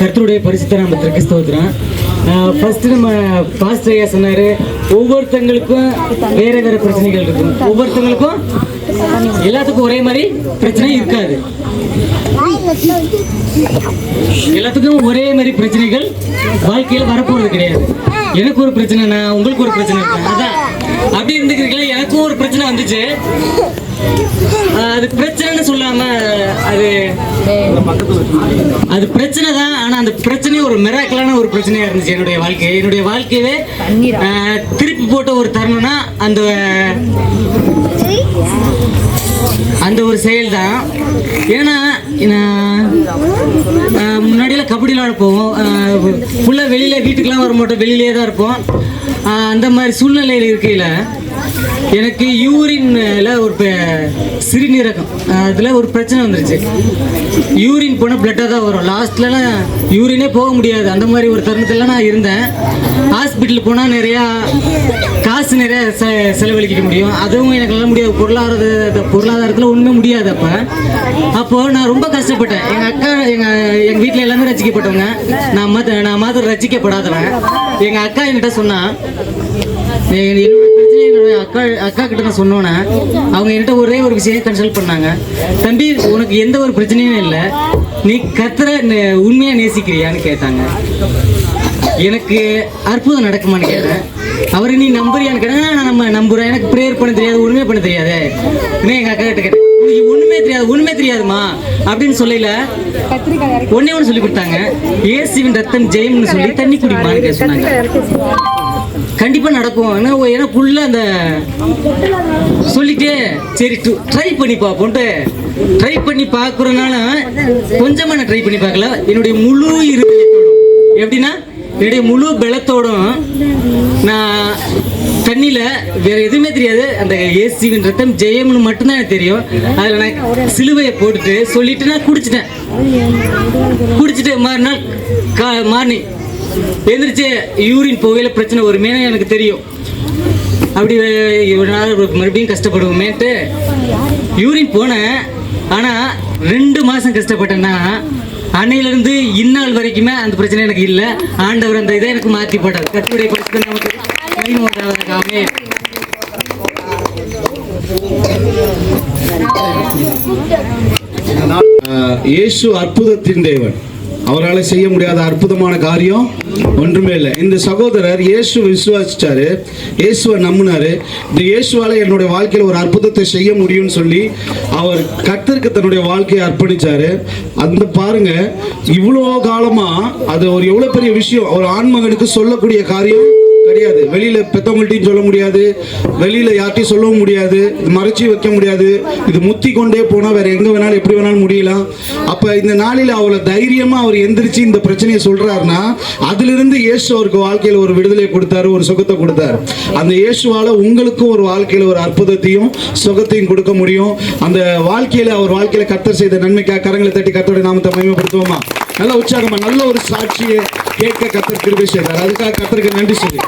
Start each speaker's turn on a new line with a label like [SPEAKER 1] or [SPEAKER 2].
[SPEAKER 1] கர்த்தருடைய பரிசுத்த நாமத்திற்கு ஸ்தோத்திரம். ஃபர்ஸ்ட் நம்ம பாஸ்டர் ஐயா சொன்னாரு ஒவ்வொருத்தங்களுக்கும் வேற வேற பிரச்சனைகள் இருக்கும். ஒவ்வொருத்தங்களுக்கும் எல்லாத்துக்கும் ஒரே மாதிரி பிரச்சனை இருக்காது. எல்லாத்துக்கும் ஒரே மாதிரி பிரச்சனைகள் வாழ்க்கையில வரப்போறது கிடையாது. எனக்கு ஒரு பிரச்சனைனா உங்களுக்கு ஒரு பிரச்சனை இருக்கு அதான். அப்படி இருந்துக்கிறீங்களா? எனக்கும் ஒரு பிரச்சனை வந்துச்சு. அது பிரச்சனைன்னு சொல்லாம அது அது பிரச்சனை தான் ஆனா அந்த பிரச்சனையும் ஒரு மிராக்கலான ஒரு பிரச்சனையா இருந்துச்சு என்னுடைய வாழ்க்கை என்னுடைய வாழ்க்கையவே திருப்பி போட்ட ஒரு தருணம்னா அந்த அந்த ஒரு செயல் தான். ஏன்னா முன்னாடியெல்லாம் கபடி விளாட போவோம் ஃபுல்லாக வெளியில் வீட்டுக்கெலாம் வர மாட்டோம். வெளியிலே தான் இருப்போம். அந்த மாதிரி சூழ்நிலையில் இருக்கையில் எனக்கு யூரின்ல ஒரு பெ- சிறுநீரகம். அதில் ஒரு பிரச்சனை வந்துருச்சு. யூரின் போனால் பிளட்டாக தான் வரும். லாஸ்ட்லலாம் யூரினே போக முடியாது. அந்த மாதிரி ஒரு தருணத்தில் நான் இருந்தேன். ஹாஸ்பிட்டல் போனால் நிறையா காசு நிறைய செ செலவழிக்க முடியும். அதுவும் எனக்கு நல்ல முடியாது. பொருளாதார பொருளாதாரத்தில் ஒன்றுமே முடியாது அப்போ. அப்போது நான் ரொம்ப கஷ்டப்பட்டேன். எங்கள் அக்கா எங்கள் எங்கள் வீட்டில் எல்லாமே ரசிக்கப்பட்டவங்க. நான் மாத்த நான் மாத்திரம் ரசிக்கப்படாதவன். எங்கள் அக்கா என்கிட்ட சொன்னால் என்னோட பிரச்சனை என்னோட அக்கா அக்கா கிட்ட நான் சொன்னோன்னே அவங்க என்கிட்ட ஒரே ஒரு விஷயம் கன்சல்ட் பண்ணாங்க. தம்பி உனக்கு எந்த ஒரு பிரச்சனையும் இல்லை. நீ கத்துற உண்மையாக நேசிக்கிறியான்னு கேட்டாங்க. எனக்கு அற்புதம் நடக்குமான்னு கேட்டேன். அவரை நீ நம்புறியான்னு கேட்டேன். நான் நம்ம நம்புறேன். எனக்கு ப்ரேயர் பண்ண தெரியாது ஒண்ணுமே பண்ண தெரியாது. இன்னும் எங்கள் அக்கா கிட்ட கேட்டேன். உனக்கு ஒன்றுமே தெரியாது ஒண்ணுமே தெரியாதுமா? அப்படின்னு சொல்லல. ஒன்னே ஒன்று சொல்லி கொடுத்தாங்க. இயேசுவின் ரத்தம் ஜெயம்னு சொல்லி தண்ணி குடிமான்னு கேட்க சொன்னாங்க. கண்டிப்பாக நடக்கும். ஏன்னா ஏன்னா ஃபுல்லாக அந்த சொல்லிட்டே சரி ட்ரை பண்ணி பார்ப்போன்ட்டு ட்ரை பண்ணி பார்க்குறனால கொஞ்சமாக நான் ட்ரை பண்ணி பார்க்கல. என்னுடைய முழு இருதயத்தோடும். எப்படின்னா என்னுடைய முழு பலத்தோடும் நான் தண்ணியில் வேற எதுவுமே தெரியாது. அந்த ஏசிவின் ரத்தம் ஜெயம்னு மட்டும்தான் எனக்கு தெரியும். அதில் நான் சிலுவையை போட்டுட்டு சொல்லிட்டு நான் குடிச்சிட்டேன். குடிச்சிட்டு மறுநாள் கா மார்னிங் எந்திரிச்சு யூரின் போகையில் பிரச்சனை வருமே எனக்கு தெரியும். அப்படி ஒரு நாள் மறுபடியும் கஷ்டப்படுவோமேன்ட்டு யூரின் போனேன். ஆனால் ரெண்டு மாதம் கஷ்டப்பட்டேன்னா அன்னையிலேருந்து இந்நாள் வரைக்குமே அந்த பிரச்சனை எனக்கு இல்லை. ஆண்டவர் அந்த இதை எனக்கு மாற்றி போட்டார். கத்துடைய பிரச்சனை நமக்கு மகிமை
[SPEAKER 2] இயேசு அற்புதத்தின் தேவன். அவரால் செய்ய முடியாத அற்புதமான காரியம் ஒன்றுமே இல்லை. இந்த சகோதரர் இயேசு விசுவாசிச்சாரு. இயேசுவை நம்பினாரு. இந்த இயேசுவால என்னுடைய வாழ்க்கையில் ஒரு அற்புதத்தை செய்ய முடியும்னு சொல்லி அவர் கத்திற்கு தன்னுடைய வாழ்க்கையை அர்ப்பணிச்சாரு. அந்த பாருங்க இவ்வளோ காலமா அது ஒரு எவ்வளோ பெரிய விஷயம். ஒரு ஆண்மகனுக்கு சொல்லக்கூடிய காரியம் கிடையாது. வெளியில பெத்தவங்கள்ட்டையும் சொல்ல முடியாது. வெளியில யார்ட்டையும் சொல்லவும் முடியாது. இது மறைச்சி வைக்க முடியாது. இது முத்தி கொண்டே போனா வேற எங்க வேணாலும் எப்படி வேணாலும் முடியலாம். அப்ப இந்த நாளில் அவளை தைரியமா அவர் எந்திரிச்சு இந்த பிரச்சனையை சொல்றாருன்னா அதிலிருந்து இயேசு அவருக்கு வாழ்க்கையில ஒரு விடுதலை கொடுத்தாரு ஒரு சுகத்தை கொடுத்தாரு. அந்த இயேசுவால உங்களுக்கும் ஒரு வாழ்க்கையில ஒரு அற்புதத்தையும் சுகத்தையும் கொடுக்க முடியும். அந்த வாழ்க்கையில அவர் வாழ்க்கையில கத்தர் செய்த நன்மைக்காக கரங்களை தட்டி கத்தோட நாமத்தை மகிமைப்படுத்துவோமா? நல்ல உற்சாகமா நல்ல ஒரு சாட்சியை கேட்க கத்தர் கிருபை செய்தார். அதுக்காக கத்தருக்கு நன்றி சொல்லி.